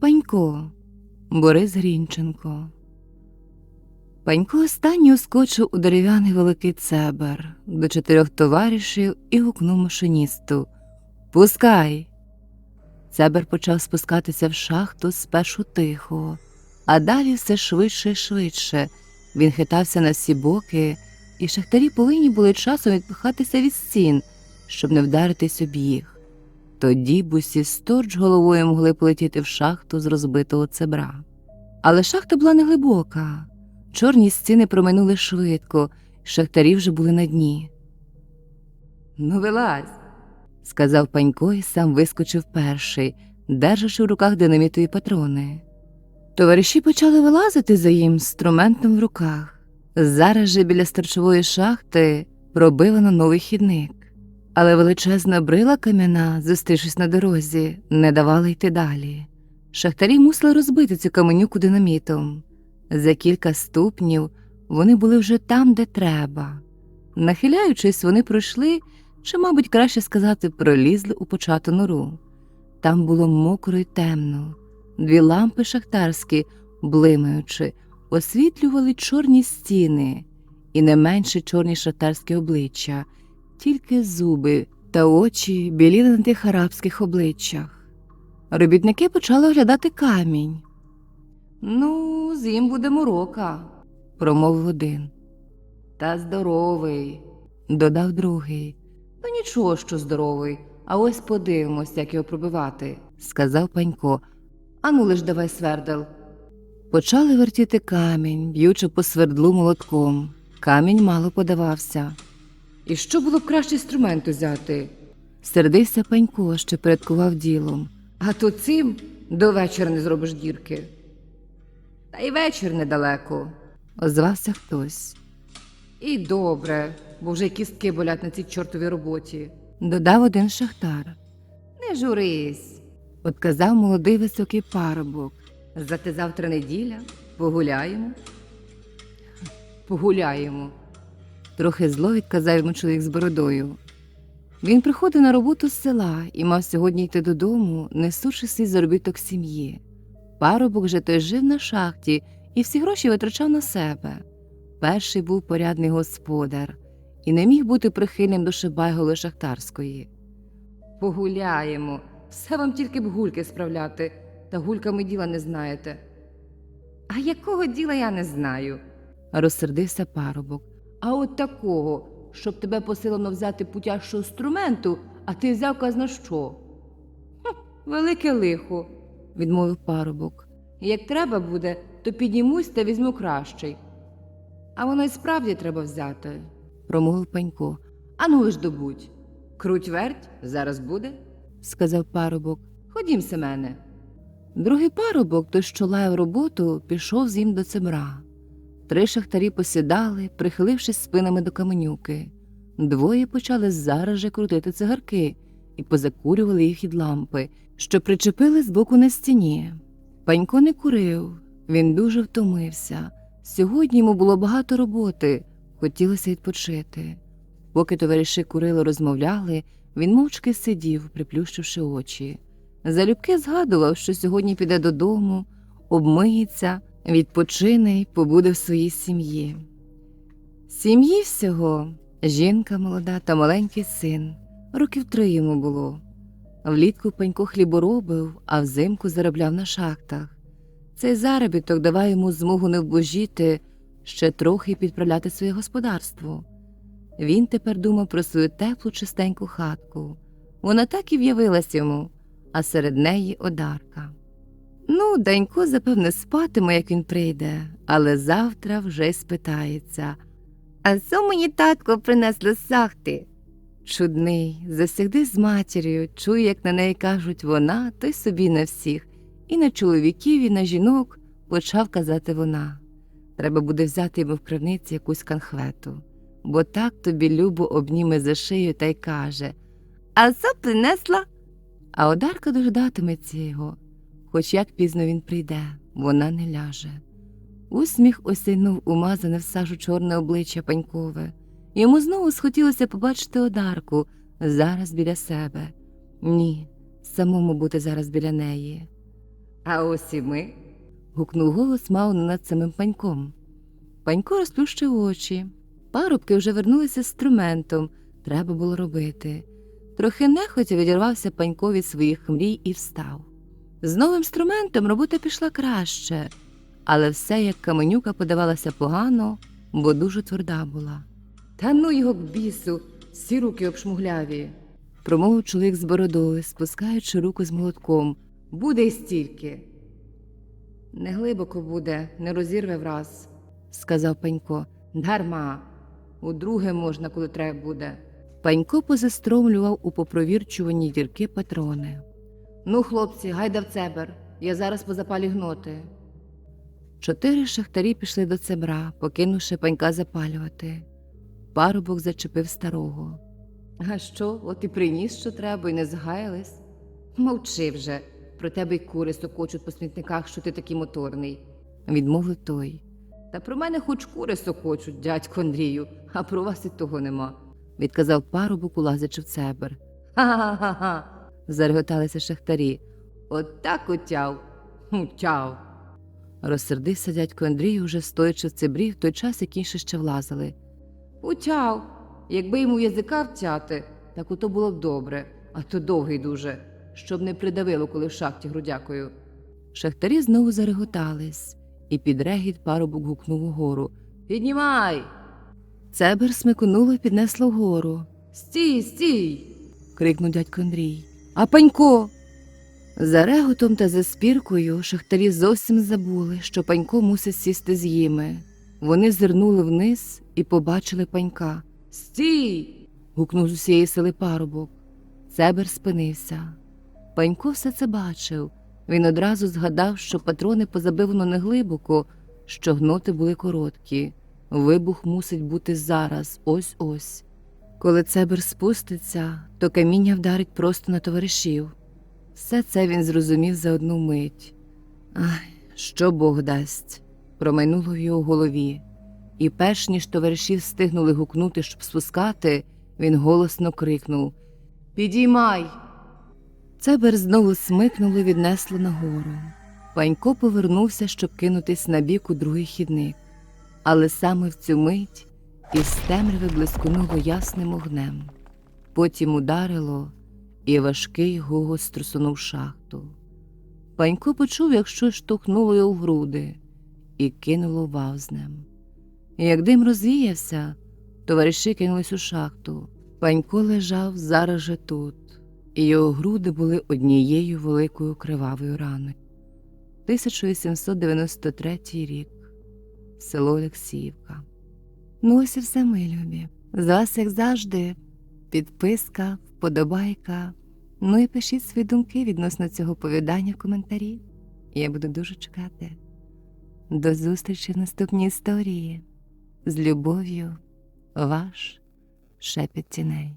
Панько, Борис Грінченко. Панько останній ускочив у дерев'яний великий цебер до чотирьох товаришів і гукнув машиністу Пускай. Цебер почав спускатися в шахту спершу тихо, а далі все швидше і швидше. Він хитався на всі боки, і шахтарі повинні були часом відпихатися від стін, щоб не вдаритись об їх. Тоді б усі сторч головою могли полетіти в шахту з розбитого цебра. Але шахта була неглибока. Чорні стіни проминули швидко, шахтарі вже були на дні. Ну, вилазь, сказав панько і сам вискочив перший, держачи в руках динамітові патрони. Товариші почали вилазити за їм інструментом в руках. Зараз же біля старчової шахти пробивано новий хідник, але величезна брила кам'яна, зустрівшись на дорозі, не давала йти далі. Шахтарі мусили розбити цю каменюку динамітом. За кілька ступнів вони були вже там, де треба. Нахиляючись, вони пройшли, чи, мабуть, краще сказати, пролізли у почату нору. Там було мокро й темно. Дві лампи шахтарські, блимаючи, освітлювали чорні стіни і не менше чорні шахтарські обличчя, тільки зуби та очі біліли на тих арабських обличчях. Робітники почали оглядати камінь. Ну, з їм буде морока, промовив один. Та здоровий, додав другий. Та нічого, що здоровий, а ось подивимось, як його пробивати, сказав панько. Ану лиш давай свердел. Почали вертіти камінь, б'ючи по свердлу молотком. Камінь мало подавався. І що було б краще інструмент узяти? Сердився панько, що передкував ділом. А то цим до вечора не зробиш дірки. Та й вечір недалеко, озвався хтось. І добре, бо вже кістки болять на цій чортовій роботі, додав один шахтар. Не журись, отказав молодий високий парубок. Зате завтра неділя, погуляємо. Погуляємо. Трохи зло відказав йому чоловік з бородою. Він приходив на роботу з села і мав сьогодні йти додому, несучи свій заробіток сім'ї. Парубок же той жив на шахті і всі гроші витрачав на себе. Перший був порядний господар і не міг бути прихильним до шибайголи шахтарської. Погуляємо, все вам тільки б гульки справляти, та гульками діла не знаєте. А якого діла я не знаю, розсердився парубок. А от такого, щоб тебе посилено взяти путящого інструменту, а ти взяв казна що? «Хм, велике лихо, відмовив парубок. Як треба буде, то піднімусь та візьму кращий. А воно й справді треба взяти, промовив панько. Ану лиш добудь. Круть верть, зараз буде, сказав парубок. Ходім, Семене. Другий парубок, той, що лаяв роботу, пішов з ним до цемра. Три шахтарі посідали, прихилившись спинами до каменюки. Двоє почали зараз же крутити цигарки і позакурювали їх від лампи, що причепили збоку на стіні. Панько не курив, він дуже втомився. Сьогодні йому було багато роботи, хотілося відпочити. Поки товариші курили, розмовляли, він мовчки сидів, приплющивши очі. Залюбки згадував, що сьогодні піде додому, обмиється, відпочине й побуде в своїй сім'ї. Сім'ї всього жінка молода та маленький син, років три йому було. Влітку пенько хліборобив, а взимку заробляв на шахтах. Цей заробіток давав йому змогу не вбожіти, ще трохи підправляти своє господарство. Він тепер думав про свою теплу чистеньку хатку. Вона так і в'явилась йому, а серед неї одарка. Ну, Данько, запевне, спатиме, як він прийде, але завтра вже спитається. А що мені татко принесло з сахти? Чудний, завсігди з матір'ю, чує, як на неї кажуть вона, то й собі на всіх, і на чоловіків, і на жінок почав казати вона. Треба буде взяти йому в кривниці якусь конхвету, бо так тобі любо обніме за шию та й каже А що принесла? А одарка дождатиметься його, хоч як пізно він прийде, вона не ляже. Усміх осяйнув умазане в сажу чорне обличчя панькове. Йому знову схотілося побачити одарку зараз біля себе. Ні, самому бути зараз біля неї. А ось і ми. гукнув голос мав над самим паньком. Панько розплющив очі. Парубки вже вернулися з інструментом, треба було робити. Трохи нехотя відірвався панько від своїх мрій і встав. З новим інструментом робота пішла краще, але все як каменюка подавалася погано, бо дуже тверда була. Та ну його к бісу, всі руки обшмугляві, промовив чоловік з бородою, спускаючи руку з молотком. Буде й стільки. Не глибоко буде, не розірве враз, сказав панько. Дарма. Удруге можна, коли треба буде. Панько позастромлював у попровірчуванні дірки патрони. Ну, хлопці, гайда в цебер. Я зараз позапалі гноти. Чотири шахтарі пішли до цебра, покинувши панька запалювати. Парубок зачепив старого. А що, от і приніс, що треба, і не згаялись? Мовчи вже, про тебе й кури сокочуть по смітниках, що ти такий моторний, відмовив той. Та про мене хоч кури сокочуть, дядько Андрію, а про вас і того нема, відказав парубок, улазячи в цебер. Ха-ха-ха, зареготалися шахтарі. От так утяв. Утяв. Розсердився дядько Андрій, уже стоячи в цебрі в той час, як інші ще влазили. Утяв. Якби йому язика втяти, так ото було б добре, а то довгий дуже, щоб не придавило, коли в шахті грудякою. Шахтарі знову зареготались, і під регіт парубок гукнув угору Піднімай. Цебер смиконуло і піднесло вгору. Стій, стій. крикнув дядько Андрій. А панько. За реготом та за спіркою шахтарі зовсім забули, що панько мусить сісти з їми. Вони зирнули вниз і побачили панька. Стій. гукнув з усієї сили парубок. Цебер спинився. Панько все це бачив. Він одразу згадав, що патрони позабивано не глибоко, що гноти були короткі. Вибух мусить бути зараз, ось ось. Коли цебер спуститься, то каміння вдарить просто на товаришів. Все це він зрозумів за одну мить. Ай, що Бог дасть, промайнуло в його голові. І перш ніж товариші встигнули гукнути, щоб спускати, він голосно крикнув Підіймай. Цебер знову смикнуло і віднесло нагору. Панько повернувся, щоб кинутись на бік у другий хідник. Але саме в цю мить із темряви блисконуло ясним огнем. Потім ударило, і важкий гого струсунув шахту. Панько почув, як щось штовхнуло його в груди, і кинуло вавзнем. Як дим розвіявся, товариші кинулись у шахту. Панько лежав зараз же тут, і його груди були однією великою кривавою раною. 1893 рік, село Олексіївка. Ну, ось і все, мої любі. З вас, як завжди, підписка, вподобайка. Ну і пишіть свої думки відносно цього повідання в коментарі. Я буду дуже чекати. До зустрічі в наступній історії. З любов'ю, ваш шепіт тіней.